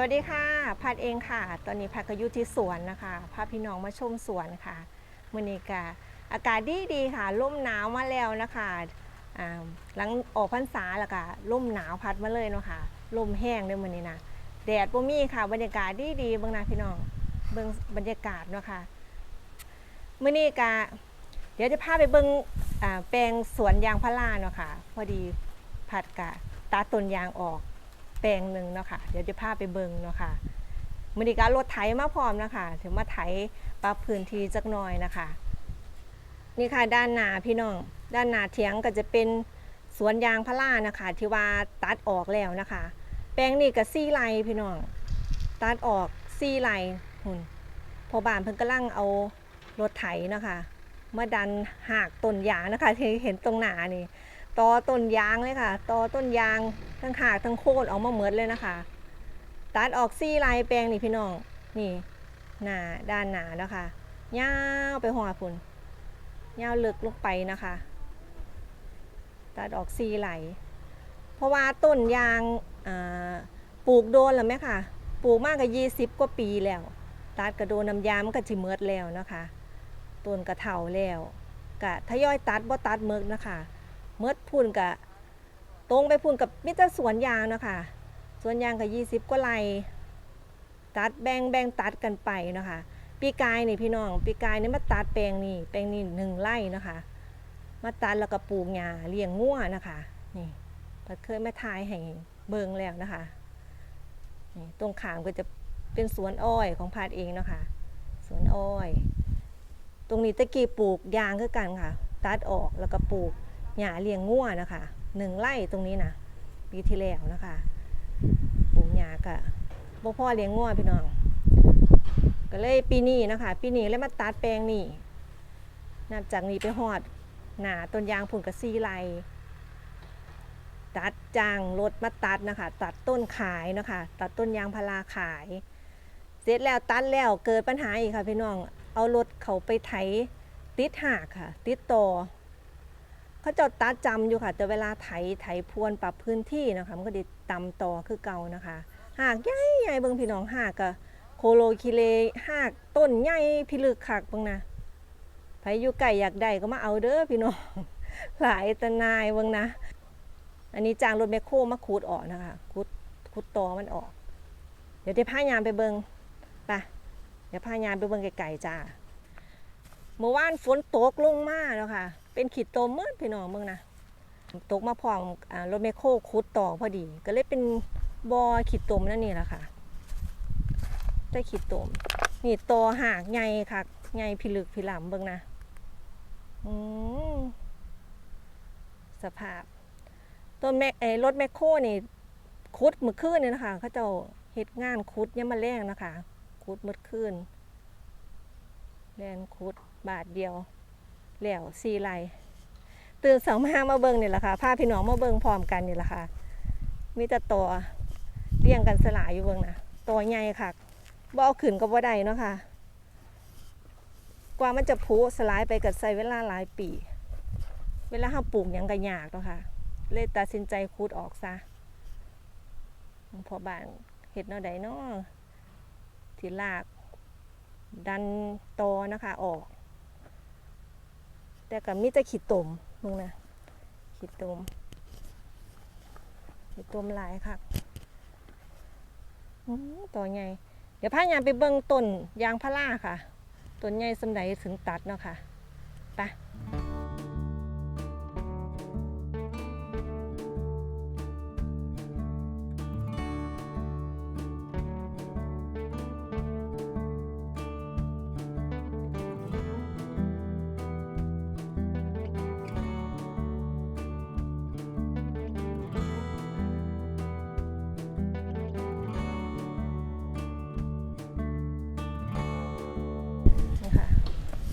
วัสดีค่ะ พัดเองค่ะ ตอนนี้พัดก็อยู่ที่สวนนะคะพาพี่น้องมาชมสวนค่ะมื่อนี้ก็อากาศดีดีค่ะร่มหนาวมาแล้วนะคะหลังออกพรรษาแล้วก็ร่มหนาวพัดมาเลยเนาะค่ะลมแห้งด้วยมื่อนี้นะแดดบ่มีค่ะ บรรยากาศดีดีเบิ่งหนะพี่น้องเบิ่งบรรยากาศเนาะค่ะมื่อนี้ก็เดี๋ยวจะพาไปเบิ่งอ่าแปลงสวนยางพาราเนาะค่ะ พอดีพัดกะตัดต้นยางออก แปลงหนึ่งเนาะค่ะเดี๋ยวจะพาไปเบิงเนาะค่ะมือนี้การรถไถมาพร้อมนะคะถึงมาไถปรับพื้นที่จักหน่อยนะคะ นี่ค่ะด้านหน้าพี่น้อง ด้านหน้าเถียงก็จะเป็นสวนยางพารานะคะ ที่ว่าตัดออกแล้วนะคะ แปลงนี้ก็ซี่ไรพี่น้อง ตัดออกซี่ไรหุ่นพอบานเพิ่นกำลังเอารถไถนะคะมาดันหากต้นยางนะคะที่เห็นตรงหน้านี่ ตอต้นยางเลยค่ะ ตอต้นยางทั้งหากทั้งโคนออกมาเหมือนเลยนะคะ ตัดออกซี่ลายแปลงนี่พี่น้อง นี่หนาด้านหน้านะค่ะยาวไปหัวพุ่นยาวลึกลงไปนะคะ ตัดออกซี่ไหล เพราะว่าต้นยางปลูกโดนแล้วไหมค่ะ ปลูกมากกว่ายี่สิบกว่าปีแล้ว ตัดกระโดนน้ำยามันก็จิเมิดแล้วนะคะ ต้นกระเถาแล้วกะทยอยตัดบ่ตัดเมิกนะคะ เมื่อพุ่นกะตรงไปพุ่นกับมิตรสวนยางนะคะสวนยางกับยี่สิบกว่าไร่ตัดแบ่งแบ่งตัดกันไปนะคะปีกายนี่พี่น้องปีกายนี่มาตัดแปลงนี่แปลงนี่หนึ่งไร่นะคะมาตัดแล้วก็ปลูกหญ้าเลี้ยงงัวนะคะนี่พัดเคยมาทายให้เบิงแล้วนะคะนี่ตรงขามก็จะเป็นสวนอ้อยของพาดเองเนาะคะสวนอ้อย ตรงนี้ตะกี้ปลูกยางคือกันค่ะ ตัดออกแล้วก็ปลูก หญ้าเลี้ยงงัวนะคะหนึ่งไร่ตรงนี้นะปีที่แล้วนะคะปลูกหญ้ากะบ่พ่อเลี้ยงงัวพี่น้อง ก็เลยปีนี้นะคะ ปีนี้เลยมาตัดแปลงนี่นับจากนี้ไปหอดหนาต้นยางผุนกับซีไรตัดจางรถมาตัดนะคะ ตัดต้นขายนะคะ ตัดต้นยางพาราขาย เสร็จแล้วตัดแล้วเกิดปัญหาอีกค่ะพี่น้อง เอารถเขาไปไถติดหากค่ะ ติดต่อ เขาจะตัดจำอยู่ค่ะ แต่เวลาไถไถพรวนปรับพื้นที่นะคะมันก็ดิตำต่อคือเก่านะคะหากใหญ่ใหญ่เบิ่งพี่น้องหากกะโคโลคิเลหากต้นใหญ่พิลึกคักเบิ่งนะไผอยู่ไก่อยากได้ก็มาเอาเด้อพี่น้องหลายตะนายเบิ่งนะ อันนี้จางรถแมคโครมาขุดออกนะคะขุดขุดตอมันออก เดี๋ยวจะพายามไปเบิงไปเดี๋ยวพายามไปเบิงไก่ๆจ้าเมื่อวานฝนตกลงมาแล้วค่ะ เป็นขีดโตมเมื่อพี่น้องเมืองนะตกมาพร้อมรถแมโครขุดต่อพอดี ก็เลยเป็นบอขีดตมนั่นนี่แหละค่ะได้ขีดตมนี่ตอหากใหญ่ค่ะใหญ่พิลึกพิลำเบิ่งนะอืมสภาพต้นแมคไอ้รถแมคโครนี่คุดมือคืนเนี่ยนะคะเขาเจ้าเฮ็ดงานคุดเนี่ยามมาแรงนะคะคุดมืดคืนแลนคุดบาทเดียว แล้วสี่ไรตื่นเสามามาเบิงนี่แหละค่ะพาพี่น้องมาเบิงพร้อมกันนี่แหละค่ะมีแต่ตัวเรียงกันสลายอยู่เบิงนะตัวใหญ่ค่ะบ่เอาขึ้นก็บ่ได้เนาะค่ะ กว่ามันจะพุสลายไปกับใส่เวลาหลายปี เวลาเราปลูกยังก็ยากเนาะค่ะ เลยตัดสินใจคูดออกซะพอบานเห็ดเนาะใดเนาะที่ลาก ดันตอนะคะออก แต่กับมีแต่ขีดตมมึงนะขีดตมขีดตมหลายค่ะอ๋อต่อใหญ่เดี๋ยวพายางไปเบิ้งต้นยางพาราค่ะต้นใหญ่สำใดถึงตัดเนาะค่ะ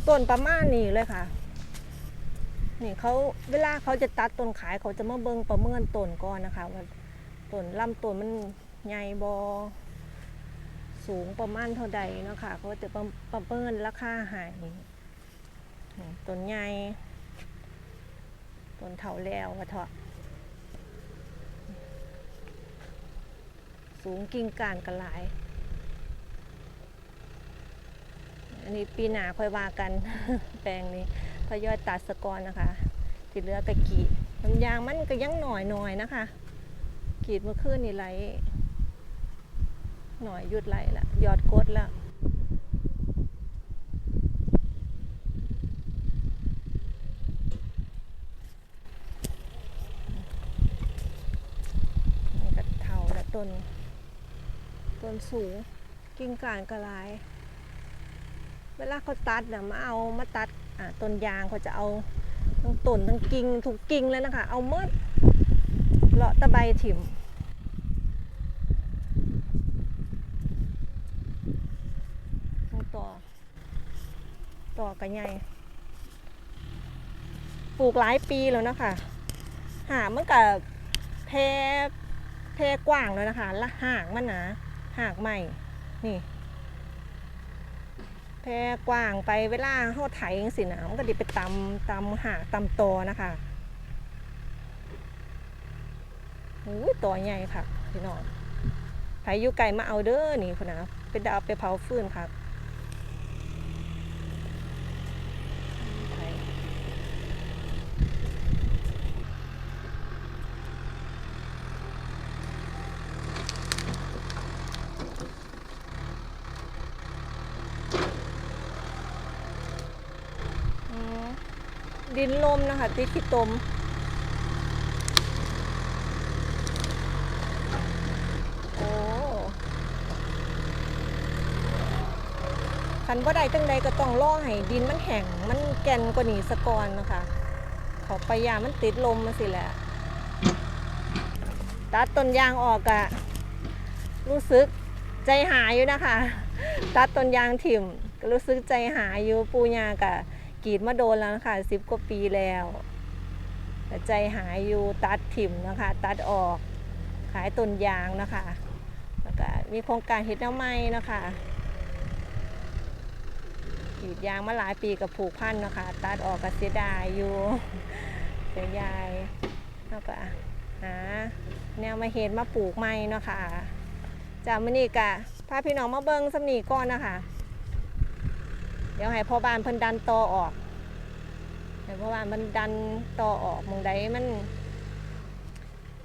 ต้นประมาณนี้เลยค่ะ นี่เขาเวลาเขาจะตัดต้นขายเขาจะมาเบิ่งประเมินต้นก่อนนะคะว่าต้นลำต้นมันใหญ่บอสูงประมาณเท่าใดเนาะค่ะเขาจะประประเมินราคาหายต้นใหญ่ต้นเถาแล้ววะเถอะสูงกิ่งก้านกันหลาย อันนี้ปีหนาค่อยว่ากัน แปลงนี้ทยอยตัดสกอนนะคะที่เหลือกะกีดน้ำยางมันก็ยังหน่อยหน่อยนะคะ กีดเมื่อคืนนี่ไหลหน่อยหยุดไหลละยอดกดแล้วนี่ก็เถาและต้นต้นสูงกิ่งก้านกระลาย เวลาเขาตัดนะมาเอามาตัดต้นยางเขาจะเอาทั้งต้นทั้งกิ่งทุกกิ่งเลยนะคะ เอาเมื่อเลาะตะไบถิ่มทั้งต่อ ต่อกันใหญ่ปลูกหลายปีแล้วนะคะหามันกับแพร่แพร่กว้างแล้วนะคะ และหากมันนะหากใหม่นี่ แพร่กว้างไปเวลาเขาไถจังสินะมันก็ดิไปตำตำหากตำตอนะคะอู้ตัวใหญ่ค่ะพี่น้องไผอยู่ไก่มาเอาเด้อนี่คนนะเป็นดาวไปเผาฟืนค่ะไผอืม ดินลมนะคะติดขี้ตมโอ้คันบ่ได้จังใดก็ต้องรอให้ดินมันแห้งมันแก่นกว่านี้สะก่อนนะคะขาไปยามันติดลมมาสิแหละตัดต้นยางออกอะรู้สึกใจหายอยู่นะคะ ตัดต้นยางถิ่มก็รู้สึกใจหายอยู่ปูยากะ กรีดมาโดนแล้วนะคะสิบกว่าปีแล้วแต่ใจหายอยู่ตัดถิ่มนะคะ ตัดออกขายต้นยางนะคะแล้วก็มีโครงการเฮ็ดน้ำไม้นะคะกรีดยางมาหลายปีกับผูกพันนะคะ ตัดออกก็เสียดายอยู่เสียดายแล้วก็หาแนวมาเห็ดมาปลูกไม้นะคะจากมื้อนี้กะพาพี่น้องมาเบิ่งสำนีก่อนนะคะ เดี๋ยวให้พ่อบ้านเพิ่นดันต่อออกให้พ่อบ้านมันดันต่อออกมองใดมัน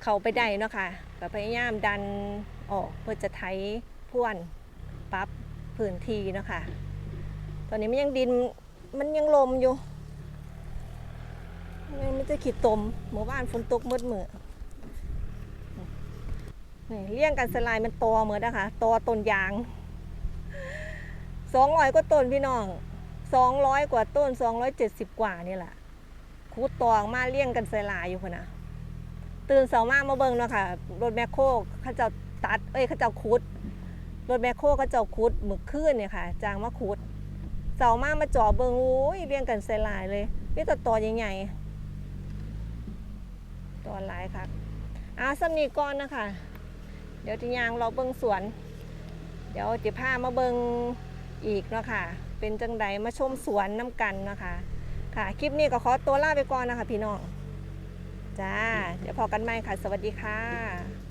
เข้าไปได้เนาะค่ะก็พยายามดันออกเพื่อจะไถพ่วนปรับพื้นที่เนาะค่ะตอนนี้มันยังดินมันยังลมอยู่มันจะขีดตมหมู่บ้านฝนตกมืดมือเลี้ยงกันสลายมันโตเหมือนนะคะโตต้นยาง สองร้อยกว่าต้นพี่น้องสองร้อยกว่าต้นสองร้อยเจ็ดสิบกว่านี่แหละคูดตอออกมาเลี้ยงกันสลายอยู่คนนะตื่นเสาร์มามาเบิ่งเนาะค่ะรถแมคโครเขาจ้าตัดเอ้ยเขาจ้าขุดรถแมคโครเขาจ้าขุดหมึกขึ้นเนี่ยค่ะ จางมาขุดเสาร์มามาจ่อเบิ่งโอ้ยเรียงกันใส่ลายเลยนี่ตัวต่อใหญ่ๆตัวหลายค่ะอาสำนีก่อนนะคะเดี๋ยวทียางเราเบิ่งสวน เดี๋ยวจะพามาเบิ่ง อีกเนาะค่ะ เป็นจังใดมาชมสวนน้ำกันเนาะคะค่ะ คลิปนี้ก็ขอตัวลาไปก่อนนะคะพี่น้อง จ้า เดี๋ยวพอกันใหม่ค่ะ สวัสดีค่ะ